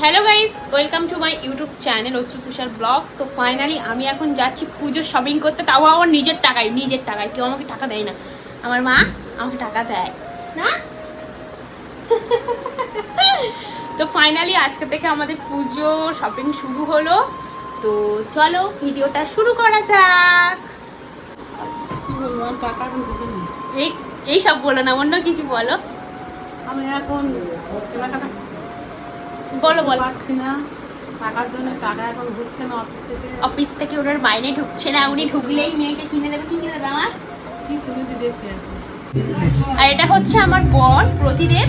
Hello guys welcome to my YouTube channel Ashru Tushar blogs তো finally আমি এখন যাচ্ছি পুজোর শপিং করতে। তাও আমার নিজের টাকায় নিজের টাকায়। কেউ আমাকে টাকা দেয় না। আমার মা আমাকে টাকা দেয়। না? তো ফাইনালি আজকে থেকে আমাদের পুজো শপিং শুরু হলো। তো চলো ভিডিওটা শুরু করা যাক। এই সব বলো না, অন্য কিছু বলো। আমি এখন কেনাকাটা বলো বলো। পাচ্ছি না। টাকার জন্য টাকা এখন ঢুকছে না অফিস থেকে। অফিস থেকে ওনার মাইনে ঢুকছে না উনি ঢুকলেই মেয়েকে কিনে দেবে। কি কিনে দেবে আমার? কি কিনে দিবে আর এটা হচ্ছে আমার বর প্রতিদেব।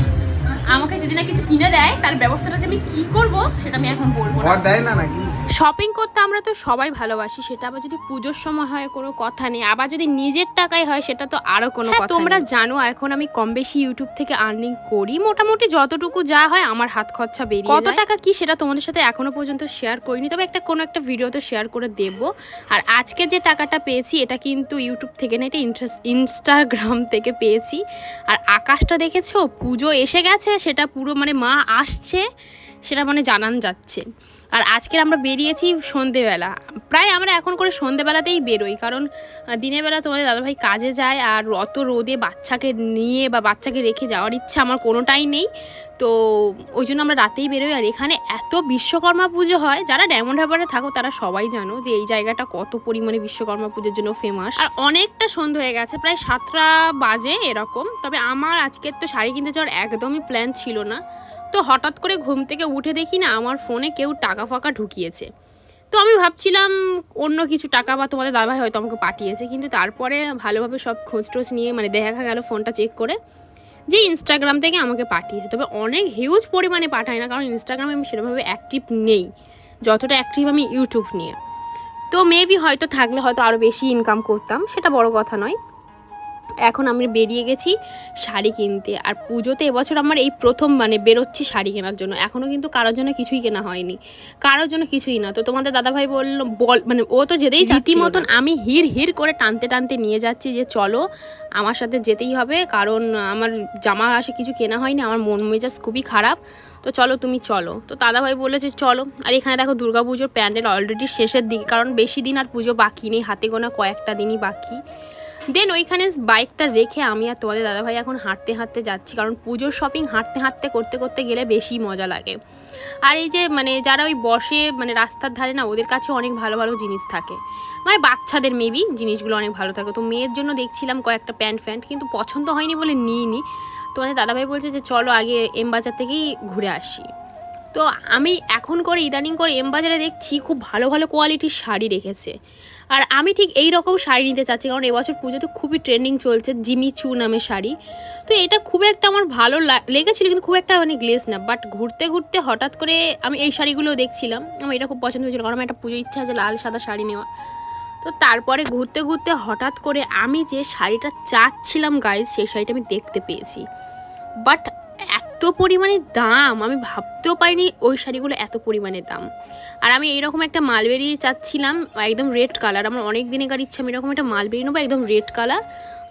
আমাকে যদি না কিছু কিনে দেয় তার ব্যবস্থাটা যে আমি কি করব সেটা আমি এখন বলব না। দেয় না নাকি? শপিং করতে আমরা তো সবাই ভালোবাসি সেটা আবার যদি পুজোর সময় হয় কোনো কথা নেই আবার যদি নিজের টাকায় হয় সেটা তো আরও কোনো কথা তোমরা জানো এখন আমি কম বেশি ইউটিউব থেকে আর্নিং করি মোটামুটি যতটুকু যা হয় আমার হাত খরচা বেরিয়ে কত টাকা কি সেটা তোমাদের সাথে এখনও পর্যন্ত শেয়ার করিনি তবে একটা কোনো একটা ভিডিওতে শেয়ার করে দেব। আর আজকে যে টাকাটা পেয়েছি এটা কিন্তু ইউটিউব থেকে না এটা ইনস্টাগ্রাম থেকে পেয়েছি। আর আকাশটা দেখেছ? পুজো এসে গেছে সেটা পুরো মানে মা আসছে। সেটা মানে জানান যাচ্ছে। আর আজকে আমরা বেরিয়েছি সন্ধেবেলা। প্রায় আমরা এখন করে সন্ধেবেলাতেই বেরোই, কারণ দিনের বেলা তোমাদের দাদাভাই কাজে যায় আর অত রোদে বাচ্চাকে নিয়ে বা বাচ্চাকে রেখে যাওয়ার ইচ্ছা আমার কোনোটাই নেই। তো ওই জন্য আমরা রাতেই বেরোই আর এখানে এত বিশ্বকর্মা পুজো হয়, যারা ডায়মন্ড হারবারে থাকো তারা সবাই জানো যে এই জায়গাটা কত পরিমাণে বিশ্বকর্মা পুজোর জন্য ফেমাস আর অনেকটা সন্ধে হয়ে গেছে, প্রায় সাতটা বাজে এরকম, তবে আমার আজকের তো শাড়ি কিনতে যাওয়ার একদমই প্ল্যান ছিল না। তো হঠাৎ করে ঘুম থেকে উঠে দেখি না আমার ফোনে কেউ টাকা ফাঁকা ঢুকিয়েছে। তো আমি ভাবছিলাম অন্য কিছু টাকা বা তোমাদের দাদাভাই হয়তো আমাকে পাঠিয়েছে, কিন্তু তারপরে ভালোভাবে সব খোঁজ টোজ নিয়ে মানে দেখা গেল ফোনটা চেক করে যে ইনস্টাগ্রাম থেকে আমাকে পাঠিয়েছে। তবে অনেক হিউজ পরিমাণে পাঠায় না, কারণ ইনস্টাগ্রামে আমি সেরকমভাবে অ্যাক্টিভ নেই, যতটা অ্যাক্টিভ আমি ইউটিউব নিয়ে। তো মেবি হয়তো থাকলে হয়তো আরও বেশি ইনকাম করতাম, সেটা বড় কথা নয়। এখন আমি বেরিয়ে গেছি শাড়ি কিনতে। আর পুজোতে এবছর আমার এই প্রথম মানে বেরোচ্ছি শাড়ি কেনার জন্য। এখনও কিন্তু কারোর জন্য কিছুই কেনা হয়নি। কারোর জন্য কিছুই না। তো তোমাদের দাদাভাই বলল, বল মানে ও তো যেতেই রীতিমতন আমি হির হির করে টানতে টানতে নিয়ে যাচ্ছি যে, চলো, আমার সাথে যেতেই হবে। কারণ আমার জামা আসে কিছু কেনা হয়নি। আমার মন মেজাজ খুবই খারাপ। তো চলো, তুমি চলো। তো দাদাভাই বলল যে, চলো। আর এখানে দেখো দুর্গাপুজোর প্যান্ডেল অলরেডি শেষের দিকে। কারণ বেশি দিন আর পুজো বাকি নেই। হাতে গোনা কয়েকটা দিনই বাকি। দেন ওইখানে বাইকটা রেখে আমি আর তোমাদের দাদাভাই এখন হাঁটতে হাঁটতে যাচ্ছি। কারণ পুজোর শপিং হাঁটতে হাঁটতে করতে করতে গেলে বেশি মজা লাগে। আর এই যে মানে যারা ওই বসে মানে রাস্তার ধারে না, ওদের কাছে অনেক ভালো ভালো জিনিস থাকে। মানে বাচ্চাদের মেবি জিনিসগুলো অনেক ভালো থাকে। তো মেয়ের জন্য দেখছিলাম কয়েকটা প্যান্ট ফ্যান্ট, কিন্তু পছন্দ হয়নি বলে নিই নিইনি। তোমাদের দাদাভাই বলছে যে, চলো আগে এম বাজার থেকেই ঘুরে আসি। তো আমি এখন করে ইদানিং করে এম বাজারে দেখছি খুব ভালো ভালো কোয়ালিটির শাড়ি রেখেছে। আর আমি ঠিক এই রকম শাড়ি নিতে চাচ্ছি, কারণ এবছর পুজোতে খুবই ট্রেন্ডিং চলছে জিমি চু নামে শাড়ি। তো এটা খুব একটা আমার ভালো লেগেছিল কিন্তু খুব একটা মানে গ্লেস না বাট ঘুরতে ঘুরতে হঠাৎ করে আমি এই শাড়িগুলো দেখছিলাম। আমার এটা খুব পছন্দ হয়েছিল, কারণ আমার একটা পুজো ইচ্ছা আছে লাল সাদা শাড়ি নেওয়ার। তো তারপরে ঘুরতে ঘুরতে হঠাৎ করে আমি যে শাড়িটা চাচ্ছিলাম গায়ে সেই শাড়িটা আমি দেখতে পেয়েছি। বাট এত পরিমাণে দাম, আমি ভাবতেও পারিনি ওই শাড়িগুলো এত পরিমাণে দাম। আর আমি এইরকম একটা মালবেরি চাচ্ছিলাম, একদম রেড কালার আমার অনেক দিনের ইচ্ছা, আমি এরকম একটা মালবেরি নেব, একদম রেড কালার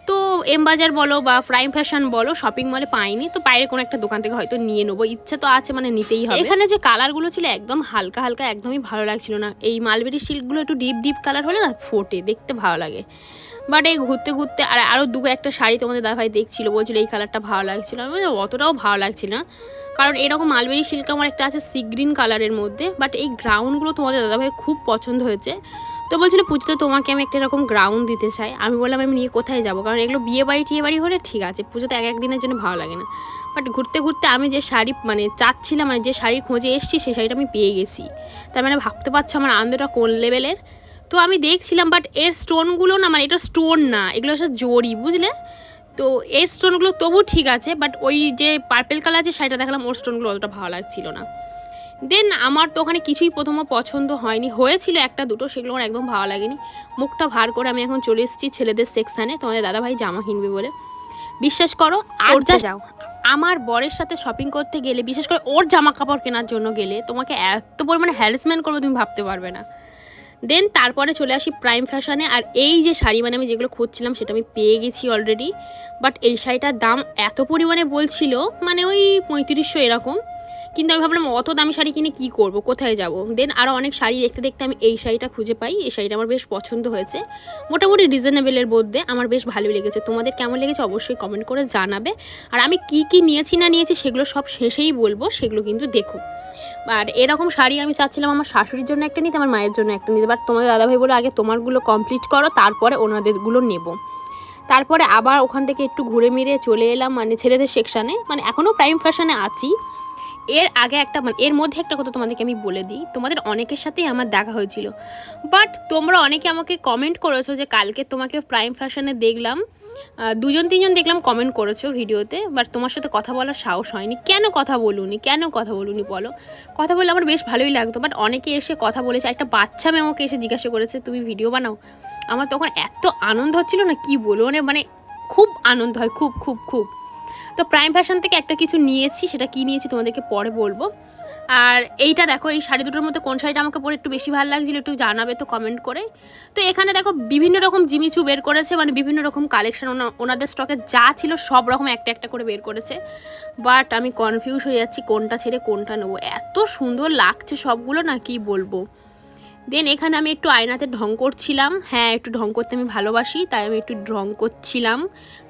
তো এম বাজার বলো বা প্রাইম ফ্যাশন বলো শপিং মলে পাইনি, তো বাইরে কোনো একটা দোকান থেকে হয়তো নিয়ে নেব, ইচ্ছা তো আছে মানে নিতেই হবে। এখানে যে কালারগুলো ছিল একদম হালকা হালকা, একদমই ভালো লাগছিল না। এই মালবেরি সিল্কগুলো একটু ডিপ ডিপ কালার হলে না ফোটে, দেখতে ভালো লাগে। বাট এই ঘুরতে ঘুরতে আর আরও দু একটা শাড়ি তোমাদের দাদাভাই দেখছিল, বলছিল এই কালারটা ভালো লাগছিল। আমি অতটাও ভালো লাগছিল না। কারণ এরকম মালবেরি সিল্ক আমার একটা আছে সি গ্রিন কালারের মধ্যে বাট এই গ্রাউন্ডগুলো তোমাদের দাদাভাইয়ের খুব পছন্দ হয়েছে। তো বলছিল, পুজোতে তোমাকে আমি একটা এরকম গ্রাউন্ড দিতে চাই। আমি বললাম, আমি নিয়ে কোথায় যাব? কারণ এগুলো বিয়ে বাড়ি, টিয়ে বাড়ি হলে ঠিক আছে, পুজোতে এক এক দিনের জন্য ভালো লাগে না। বাট ঘুরতে ঘুরতে আমি যে শাড়ি মানে চাচ্ছিলাম মানে যে শাড়ির খোঁজে এসেছি সেই শাড়িটা আমি পেয়ে গেছি। তার মানে ভাবতে পারছ আমার আনন্দটা কোন লেভেলের তো আমি দেখছিলাম বাট এর স্টোনগুলো না মানে এটা স্টোন না এগুলো হচ্ছে জড়ি বুঝলে? তো এর স্টোনগুলো তবু ঠিক আছে বাট ওই যে পার্পেল কালার যে শাড়িটা দেখালাম ওর স্টোনগুলো অতটা ভালো লাগছিল না। দেন আমার তো ওখানে কিছুই প্রথমে পছন্দ হয়নি হয়েছিল একটা দুটো সেগুলো আমার একদম ভালো লাগেনি। মুখটা ভার করে আমি এখন চলে এসেছি ছেলেদের সেকশানে তোমাদের দাদাভাই জামা কিনবে বলে। বিশ্বাস করো আর যা যাও। আমার বরের সাথে শপিং করতে গেলে বিশেষ করে ওর জামা কাপড় কেনার জন্য গেলে তোমাকে এত পরিমাণে হ্যারাসমেন্ট করবে তুমি ভাবতে পারবে না। দেন তারপরে চলে আসি প্রাইম ফ্যাশনে আর এই যে শাড়ি মানে আমি যেগুলো খুঁজছিলাম সেটা আমি পেয়ে গেছি অলরেডি বাট এই শাড়িটার দাম এত পরিমাণে বলছিল মানে ওই পঁয়ত্রিশশো এরকম। কিন্তু আমি ভাবলাম, অত দামি শাড়ি কিনে কি করব? কোথায় যাব? দেন আরও অনেক শাড়ি দেখতে দেখতে আমি এই শাড়িটা খুঁজে পাই। এই শাড়িটা আমার বেশ পছন্দ হয়েছে। মোটামুটি রিজনেবলের মধ্যে আমার বেশ ভালোই লেগেছে। তোমাদের কেমন লেগেছে অবশ্যই কমেন্ট করে জানাবে। আর আমি কি কি নিয়েছি, না নিয়েছি সেগুলো সব শেষেই বলব। সেগুলো কিন্তু দেখো। আর এরকম শাড়ি আমি চাচ্ছিলাম আমার শাশুড়ির জন্য একটা নিতে, আমার মায়ের জন্য একটা নিতে। বাট তোমাদের দাদাভাই বলে আগে তোমারগুলো কমপ্লিট করো, তারপরে ওনাদেরগুলো নেব। তারপরে আবার ওখান থেকে একটু ঘুরে মিরে চলে এলাম মানে ছেলেদের সেকশানে মানে এখনও প্রাইম ফ্যাশনে আছি। এর আগে একটা মানে এর মধ্যে একটা কথা তোমাদেরকে আমি বলে দিই, তোমাদের অনেকের সাথেই আমার দেখা হয়েছিল। বাট তোমরা অনেকে আমাকে কমেন্ট করেছ যে কালকে তোমাকে প্রাইম ফ্যাশনে দেখলাম দুজন তিনজন দেখলাম কমেন্ট করেছ ভিডিওতে বাট তোমার সাথে কথা বলার সাহস হয়নি। কেন কথা বলুনি? কেন কথা বলুনি বলো? কথা বললে আমার বেশ ভালোই লাগতো বাট অনেকে এসে কথা বলেছে, একটা বাচ্চা মেয়ে আমাকে এসে জিজ্ঞাসা করেছে, তুমি ভিডিও বানাও? আমার তখন এত আনন্দ হচ্ছিল না, কি বলব মানে মানে খুব আনন্দ হয়, খুব খুব খুব। তো প্রাইম ফ্যাশন থেকে একটা কিছু নিয়েছি, সেটা কি নিয়েছি তোমাদেরকে পরে বলব। আর এইটা দেখো, এই শাড়ি দুটোর মধ্যে কোন শাড়িটা আমাকে পরে একটু বেশি ভালো লাগছিল একটু জানাবে তো কমেন্ট করে। তো এখানে দেখো, বিভিন্ন রকম জিমিচু বের করেছে মানে বিভিন্ন রকম কালেকশন ওনাদের স্টকে যা ছিল সব রকম একটা একটা করে বের করেছে। বাট আমি কনফিউজ হয়ে যাচ্ছি কোনটা ছেড়ে কোনটা নেব। এত সুন্দর লাগছে সবগুলো, না কি বলব? দেন এখানে আমি একটু আয়নাতে ঢং করছিলাম। হ্যাঁ একটু ঢং করতে আমি ভালোবাসি তাই আমি একটু ঢং করছিলাম।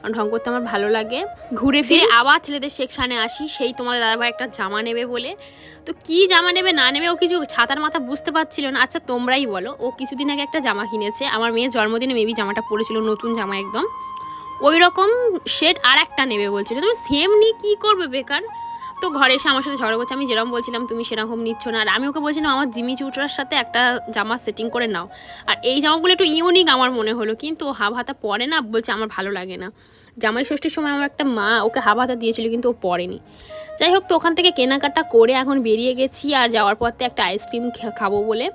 কারণ ঢং করতে আমার ভালো লাগে। ঘুরে ফিরে আবার ছেলেদের সেকশানে আসি সেই তোমাদের দাদাভাই একটা জামা নেবে বলে। তো কি জামা নেবে না নেবে ও কিছু ছাতার মাথা বুঝতে পারছিল না। আচ্ছা তোমরাই বলো। ও কিছুদিন আগে একটা জামা কিনেছে। আমার মেয়ের জন্মদিনে মেবি জামাটা পরেছিল নতুন জামা একদম। ওই রকম শেড আর একটা নেবে বলছিল। তুমি সেম নিয়ে কী করবে বেকার? তো ঘরে এসে আমার সাথে ঝগড়া করছে। আমি যেরকম বলছিলাম, তুমি সেরকম নিচ্ছ না। আর আমি ওকে বলছিলাম, আমার জিমি চুটরার সাথে একটা জামা সেটিং করে নাও। আর এই জামাগুলো একটু ইউনিক আমার মনে হলো। কিন্তু হাফ হাতা পরে না, বলছে আমার ভালো লাগে না। জামাই ষষ্ঠীর সময় আমার একটা মা ওকে হাফ হাতা দিয়েছিল, কিন্তু ও পরেনি। যাই হোক, তো ওখান থেকে কেনাকাটা করে এখন বেরিয়ে গেছি আর যাওয়ার তো একটা আইসক্রিম খাব বলে।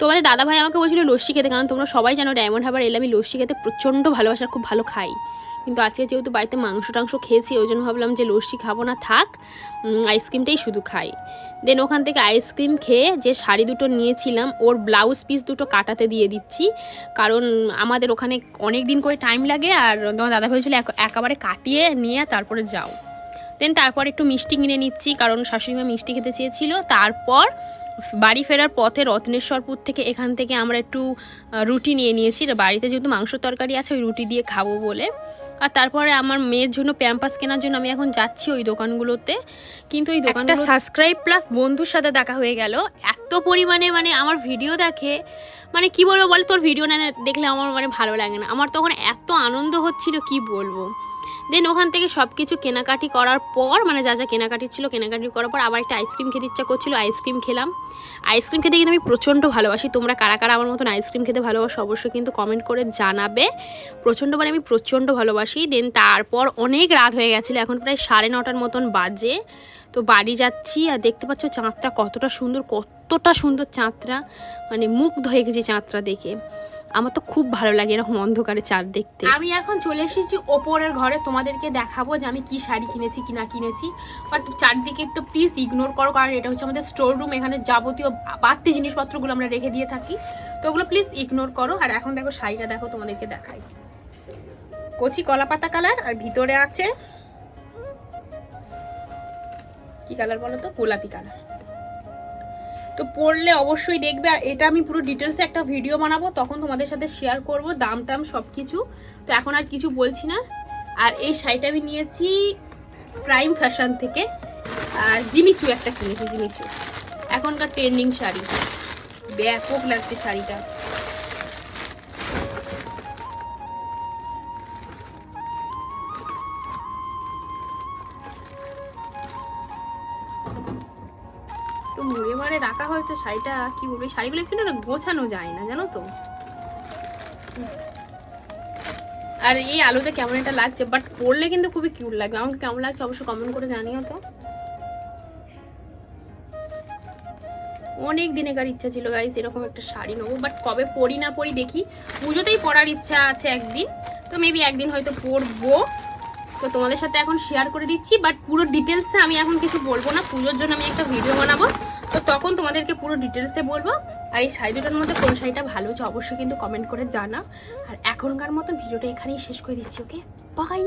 তোমাদের দাদাভাই আমাকে বলছিল, লস্যি খেতে, কারণ তোমরা সবাই জানো ডায়মন্ড হাবার এলে আমি লস্যি খেতে প্রচণ্ড ভালোবাসার খুব ভালো খাই। কিন্তু আজকে যেহেতু বাড়িতে মাংস টাংস খেয়েছি, ওই জন্য ভাবলাম যে লস্যি খাব না, থাক আইসক্রিমটাই শুধু খাই। দেন ওখান থেকে আইসক্রিম খেয়ে যে শাড়ি দুটো নিয়েছিলাম, ওর ব্লাউজ পিস দুটো কাটাতে দিয়ে দিচ্ছি। কারণ আমাদের ওখানে অনেক দিন করে টাইম লাগে আর তোমার দাদা হয়েছিল একেবারে কাটিয়ে নিয়ে তারপরে যাও। দেন তারপর একটু মিষ্টি কিনে নিচ্ছি, কারণ শাশুড়িমা মিষ্টি খেতে চেয়েছিল। তারপর বাড়ি ফেরার পথে রত্নেশ্বরপুর থেকে এখান থেকে আমরা একটু রুটি নিয়ে নিয়েছি। বাড়িতে যেহেতু মাংস তরকারি আছে, ওই রুটি দিয়ে খাব বলে। আর তারপরে আমার মেয়ের জন্য প্যাম্পাস কেনার জন্য আমি এখন যাচ্ছি ওই দোকানগুলোতে। কিন্তু ওই দোকানটা সাবস্ক্রাইব প্লাস বন্ধুর সাথে দেখা হয়ে গেল। এত পরিমাণে মানে আমার ভিডিও দেখে মানে কি বলব বলে তোর ভিডিও না দেখলে আমার মানে ভালো লাগে না। আমার তখন এত আনন্দ হচ্ছিল কি বলব? দেন ওখান থেকে সব কিছু কেনাকাটি করার পর মানে যা যা কেনাকাটি ছিল, কেনাকাটি করার পর আবার একটা আইসক্রিম খেতে ইচ্ছা করছিল আইসক্রিম খেলাম। আইসক্রিম খেতে কিন্তু আমি প্রচণ্ড ভালোবাসি। তোমরা কারা কারা আমার মতন আইসক্রিম খেতে ভালোবাসো, অবশ্যই কিন্তু কমেন্ট করে জানাবে। প্রচণ্ড মানে আমি প্রচণ্ড ভালোবাসি। দেন তারপর অনেক রাত হয়ে গেছিল, এখন প্রায় সাড়ে নটার মতন বাজে। তো বাড়ি যাচ্ছি আর দেখতে পাচ্ছ চাঁদটা কতটা সুন্দর কতটা সুন্দর চাঁদটা। মানে মুগ্ধ হয়ে গেছি চাঁদটা দেখে। আমার তো খুব ভালো লাগে এরকম অন্ধকারে চাঁদ দেখতে। আমি এখন চলে এসেছি ওপরের ঘরে, তোমাদেরকে দেখাবো যে আমি কি শাড়ি কিনেছি, কি না কিনেছি। বাট চারদিকে একটু প্লিজ ইগনোর করো, কারণ এটা হচ্ছে আমাদের স্টোর রুম এখানে যাবতীয় বাড়তি জিনিসপত্রগুলো আমরা রেখে দিয়ে থাকি। তো ওগুলো প্লিজ ইগনোর করো। আর এখন দেখো শাড়িটা দেখো, তোমাদেরকে দেখাই। কচি কলা পাতা কালার আর ভিতরে আছে কি কালার বলো তো? গোলাপি কালার তো পড়লে অবশ্যই দেখবে। আর এটা আমি পুরো ডিটেলসে একটা ভিডিও বানাবো, তখন তোমাদের সাথে শেয়ার করব, দাম টাম সব কিছু তো এখন আর কিছু বলছি না। আর এই শাড়িটা আমি নিয়েছি প্রাইম ফ্যাশন থেকে। আর জিমিচু একটা কিনেছি জিমিচু এখনকার ট্রেন্ডিং শাড়ি। ব্যাপক লাগছে শাড়িটা। হয়েছে শাড়িটা, কি বলব? শাড়িগুলো একটু না গোছানো যায় না, জানো তো? আর এই আলোতে কেমন একটা লাগছে বাট পরলে কিন্তু খুবই কিউট লাগবে। আমাকে কেমন লাগছে অবশ্যই কমেন্ট করে জানিও তো। অনেক দিনেকার ইচ্ছা ছিল গাইস এরকম একটা শাড়ি নেব বাট কবে পরি না পরি দেখি। পুজোতেই পরার ইচ্ছা আছে একদিন, তো মেবি একদিন হয়তো পরবো। তো তোমাদের সাথে এখন শেয়ার করে দিচ্ছি বাট পুরো ডিটেলসে আমি এখন কিছু বলব না। পুজোর জন্য আমি একটা ভিডিও বানাবো। তো তখন তোমাদেরকে পুরো ডিটেলসে বলব। আর এই শাড়ি দুটোর মধ্যে কোন শাড়িটা ভালো হচ্ছে অবশ্যই কিন্তু কমেন্ট করে জানা আর এখনকার মতন ভিডিওটা এখানেই শেষ করে দিচ্ছি ওকে বাই